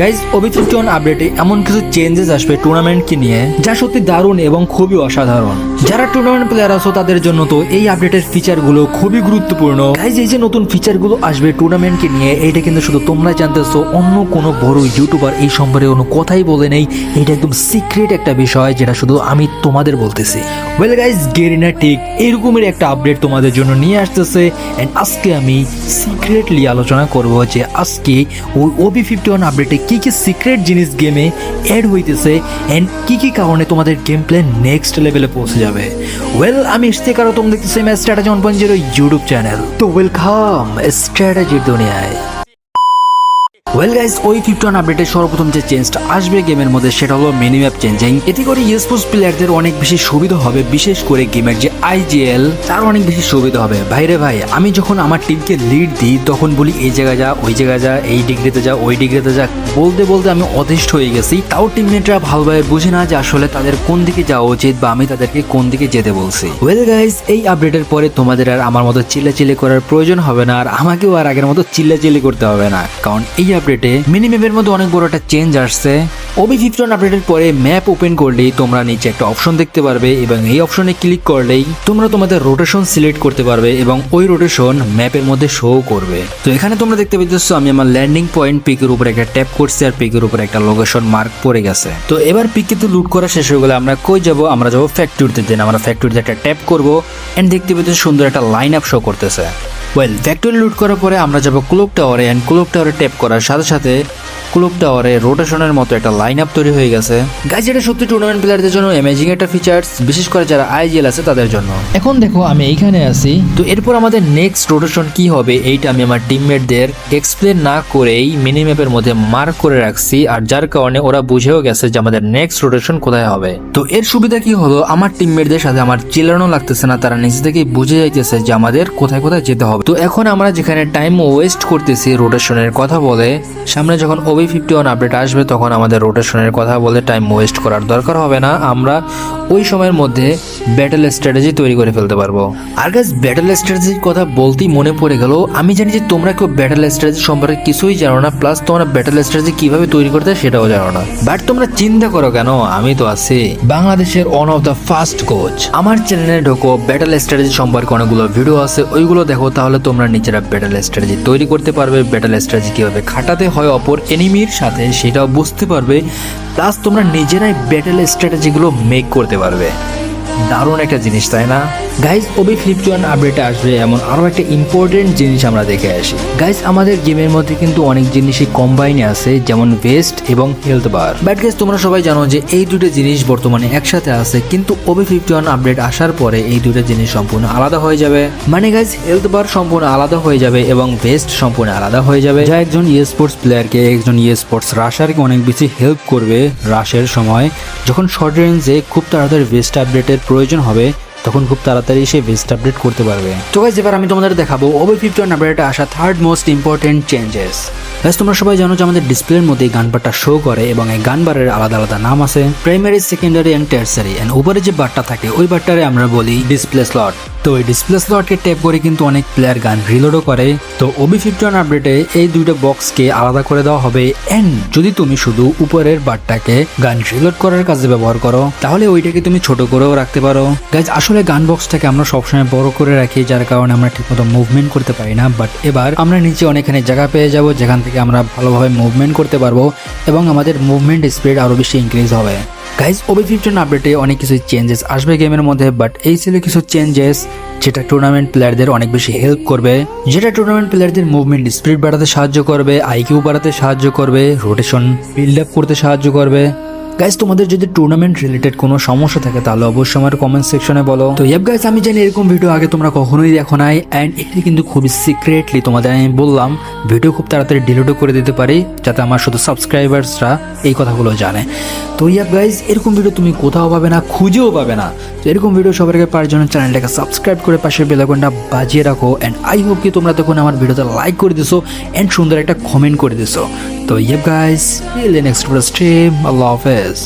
Guys fifty আপডেটে এমন কিছু চেঞ্জেস আসবে টুর্নামেন্টকে নিয়ে যা সত্যি দারুণ এবং খুবই অসাধারণ। যারা টুর্নামেন্ট প্লেয়ার আছো, তাদের জন্য তো এই আপডেটের ফিচারগুলো খুবই গুরুত্বপূর্ণ। গাইজ এই যে নতুন ফিচারগুলো আসবে টুর্নামেন্টকে নিয়ে, এটা কিন্তু শুধু তোমরা জানতেছো, অন্য কোনো বড় ইউটিউবার এই সম্পর্কে কোনো কথাই বলে নেই। এটা একদম সিক্রেট একটা বিষয়, যেটা শুধু আমি তোমাদের বলতেছি। ওয়েল গাইজ গেরিনা টেক এরকমের একটা আপডেট তোমাদের জন্য নিয়ে আসতেছে এন্ড আজকে আমি সিক্রেটলি আলোচনা করব যে আজকে ওই ওবি ফিফটি ওয়ান আপডেটে কী কী সিক্রেট জিনিস গেমে অ্যাড হইতেছে অ্যান্ড কী কী কারণে তোমাদের গেম প্লে নেক্সট লেভেলে পৌঁছে যাবে। ওয়েল আমি ইশতেকার কারও তোমরা দেখতেছি match strategy one point zero YouTube channel তো ওয়েলকাম স্ট্র্যাটেজির দুনিয়ায়। ওয়েল গাইস ওই ফিফটি ওয়ান আপডেটের সর্বপ্রথম যে চেঞ্জটা আসবে গেমের মধ্যে, সেটা হলো মিনি ম্যাপ চেঞ্জিং এতে করে স্পোর্টস প্লেয়ারদের অনেক বেশি সুবিধা হবে, বিশেষ করে গেমের যে আইজিএল তার অনেক বেশি সুবিধা হবে। ভাইরে ভাই, আমি যখন আমার টিমকে লিড দিই, তখন বলি, এই জায়গায় যা, ওই জায়গায় যা, এই ডিগ্রিতে যা, ওই ডিগ্রিতে যা। বলতে বলতে আমি অতিষ্ঠ হয়ে গেছি। তাও টিমমেটরা ভালোভাবে বুঝে না যে আসলে তাদের কোন দিকে যাওয়া উচিত বা আমি তাদেরকে কোন দিকে যেতে বলছি। ওয়েল গাইস এই আপডেটের পরে তোমাদের আর আমার মতো চিল্লাচিল্লি করার প্রয়োজন হবে না, আর আমাকেও আর আগের মতো চিল্লাচিল্লি করতে হবে না। কারণ এই আপডেটে মিনি ম্যাপের মধ্যে অনেক বড় একটা চেঞ্জ আসছে। ওবি ফিফটিন আপডেটের পরে ম্যাপ ওপেন করলেই তোমরা নিচে একটা অপশন দেখতে পারবে এবং এই অপশনে ক্লিক করলেই তোমরা তোমাদের রোটেশন সিলেক্ট করতে পারবে এবং ওই রোটেশন ম্যাপের মধ্যে শো করবে। তো এখানে তোমরা দেখতে পাচ্ছ আমি আমার ল্যান্ডিং পয়েন্ট পিকের উপরে একটা ট্যাপ করছি আর পিকের উপরে একটা লোকেশন মার্ক পড়ে গেছে। তো এবার পিকে তো লুট করা শেষ হয়ে গেলে আমরা কই যাব? আমরা যাব ফ্যাক্টরিতে দেন আমরা ফ্যাক্টরিতে একটা ট্যাপ করব এন্ড দেখতে পাচ্ছি সুন্দর একটা লাইন আপ শো করতেছে। ওয়েল ফ্যাক্টরি লুট করার পরে আমরা যাব ক্লোক টাওয়ারে অ্যান্ড ক্লোক টাওয়ারে ট্যাপ করার সাথে সাথে ক্লোক টাওয়ারে রোটেশনের মতো একটা লাইন আপ তৈরি হয়ে গেছে। গাইজ এটা সত্যি টুর্নামেন্ট প্লেয়ারদের জন্য অ্যামেজিং একটা ফিচার্স বিশেষ করে যারা আইজিএল আছে তাদের জন্য। এখন দেখো আমি এইখানে আছি। তো এরপর আমাদের নেক্সট রোটেশন কি হবে এইটা আমি আমার টিমমেটদের এক্সপ্লেন না করেই মিনি ম্যাপের মধ্যে মার্ক করে রাখছি আর যার কারণে ওরা বুঝেও গেছে যে আমাদের নেক্সট রোটেশন কোথায় হবে। তো এর সুবিধা কি হলো আমার টিমমেটদের সাথে আমার চিল্লানো লাগতেছে না তারা নিজে থেকেই বুঝে যাইতেছে যে আমাদের কোথায় কোথায় যেতে হবে। তো এখন আমরা যেখানে টাইম ওয়েস্ট করতেছি রোটেশনের কথা বলে, সামনে যখন ওবি ফিফটি ওয়ান আপডেট আসবে তখন আমাদের রোটেশনের কথা বলে টাইম ওয়েস্ট করার দরকার হবে না, আমরা ওই সময়ের মধ্যে ব্যাটেল স্ট্র্যাটেজি তৈরি করে ফেলতে পারব। আর গাছ ব্যাটেল স্ট্র্যাটেজির কথা বলতেই মনে পড়ে গেল, আমি জানি যে তোমরা কেউ ব্যাটেল স্ট্র্যাটেজি সম্পর্কে কিছুই জানো না প্লাস তোমরা ব্যাটেল স্ট্র্যাটেজি কীভাবে তৈরি করতে সেটাও জানো না। বাট তোমরা চিন্তা করো কেন? আমি তো আছি বাংলাদেশের one of the first coach আমার চ্যানেলে ঢোকো ব্যাটেল স্ট্র্যাটেজি সম্পর্কে অনেকগুলো ভিডিও আছে, ওইগুলো দেখো, তাহলে তোমরা নিজেরা ব্যাটাল স্ট্র্যাটেজি তৈরি করতে পারবে। ব্যাটাল স্ট্র্যাটেজি কীভাবে খাটাতে হয় অপর এনিমির সাথে সেটাও বুঝতে পারবে। প্লাস তোমরা নিজেরাই ব্যাটাল স্ট্র্যাটেজিগুলো মেক করতে পারবে। দারুণ একটা জিনিস, তাই না? গাইজ ওবি ফিফটি ওয়ান আপডেটে আসবে এমন আরও একটা ইম্পর্টেন্ট জিনিস আমরা দেখে আসি। গাইজ আমাদের গেমের মধ্যে কিন্তু অনেক জিনিসই কম্বাইনে আছে, যেমন ভেস্ট এবং হেলথ বার বাট গাইজ তোমরা সবাই জানো যে এই দুটো জিনিস বর্তমানে একসাথে আছে, কিন্তু ওবি ফিফটি ওয়ান আপডেট আসার পরে এই দুটো জিনিস সম্পূর্ণ আলাদা হয়ে যাবে। মানে গাইজ হেলথ বার সম্পূর্ণ আলাদা হয়ে যাবে এবং ভেস্ট সম্পূর্ণ আলাদা হয়ে যাবে। যা একজন ইয়ে স্পোর্টস প্লেয়ারকে একজন ইয়ে স্পোর্টস রাশারকে অনেক বেশি হেল্প করবে রাশের সময়। যখন শর্ট রেঞ্জে খুব তাড়াতাড়ি ভেস্ট আপডেটের প্রয়োজন হবে, তখন খুব তাড়াতাড়ি সে ভেস্ট আপডেট করতে পারবে। তো গাইজ এবার আমি তোমাদের দেখাবো ওবে ফিফটি ওয়ান আপডেটে আসা third most important changes guys তোমরা সবাই জানো যে আমাদের ডিসপ্লের মধ্যে এই গান বারটা শো করে এবং এই গানবারের আলাদা আলাদা নাম আছে primary secondary and tertiary and উপরে যে বারটা থাকে, ওই বারটারে আমরা বলি ডিসপ্লে স্লট তো এই ডিসপ্লে স্লটকে ট্যাপ করে কিন্তু অনেক প্লেয়ার গান রিলোডও করে। তো ওবি ফিফটি ওয়ান আপডেটে এই দুইটা বক্সকে আলাদা করে দেওয়া হবে। অ্যান্ড যদি তুমি শুধু উপরের বারটাকে গান রিলোড করার কাজে ব্যবহার করো, তাহলে ওইটাকে তুমি ছোট করেও রাখতে পারো। গাইজ আসলে গান বক্সটাকে আমরা সবসময় বড় করে রাখি, যার কারণে আমরা ঠিকমতো মুভমেন্ট করতে পারি না। বাট এবার আমরা নিচে অনেকখানি জায়গা পেয়ে যাব, যেখান থেকে আমরা ভালোভাবে মুভমেন্ট করতে পারব এবং আমাদের মুভমেন্ট স্পিড আরও বেশি ইনক্রিজ হবে। গাইজ ওবি ফিফটিন আপডেটে অনেক কিছু চেঞ্জেস আসবে গেমের মধ্যে বাট এই ছিল কিছু চেঞ্জেস যেটা টুর্নামেন্ট প্লেয়ারদের অনেক বেশি হেল্প করবে, যেটা টুর্নামেন্ট প্লেয়ারদের মুভমেন্ট স্পিড বাড়াতে সাহায্য করবে আইকিউ বাড়াতে সাহায্য করবে রোটেশন বিল্ড আপ করতে সাহায্য করবে। গাইজ তোমাদের যদি টুর্নামেন্ট রিলেটেড কোনো সমস্যা থাকে, তাহলে অবশ্যই আমার কমেন্ট সেকশনে বলো। তো ইয়াব গাইজ আমি জানি এরকম ভিডিও আগে তোমরা কখনোই দেখো নাই অ্যান্ড এটি কিন্তু খুবই সিক্রেটলি তোমাদের আমি বললাম ভিডিও খুব তাড়াতাড়ি ডিলিটও করে দিতে পারি, যাতে আমার শুধু সাবস্ক্রাইবার্সরা এই কথাগুলো জানে। তো ইয়াব গাইজ এরকম ভিডিও তুমি কোথাও পাবে না, খুঁজেও পাবে না। তো এরকম ভিডিও সবার আগে পাওয়ার জন্য চ্যানেলটাকে সাবস্ক্রাইব করে পাশের বেলাকনটা বাজিয়ে রাখো অ্যান্ড আই হোপ কি তোমরা তখন আমার ভিডিওতে লাইক করে দিছো অ্যান্ড সুন্দর একটা কমেন্ট করে দিছো। So yep, guys, till the next stream, Allah Hafiz.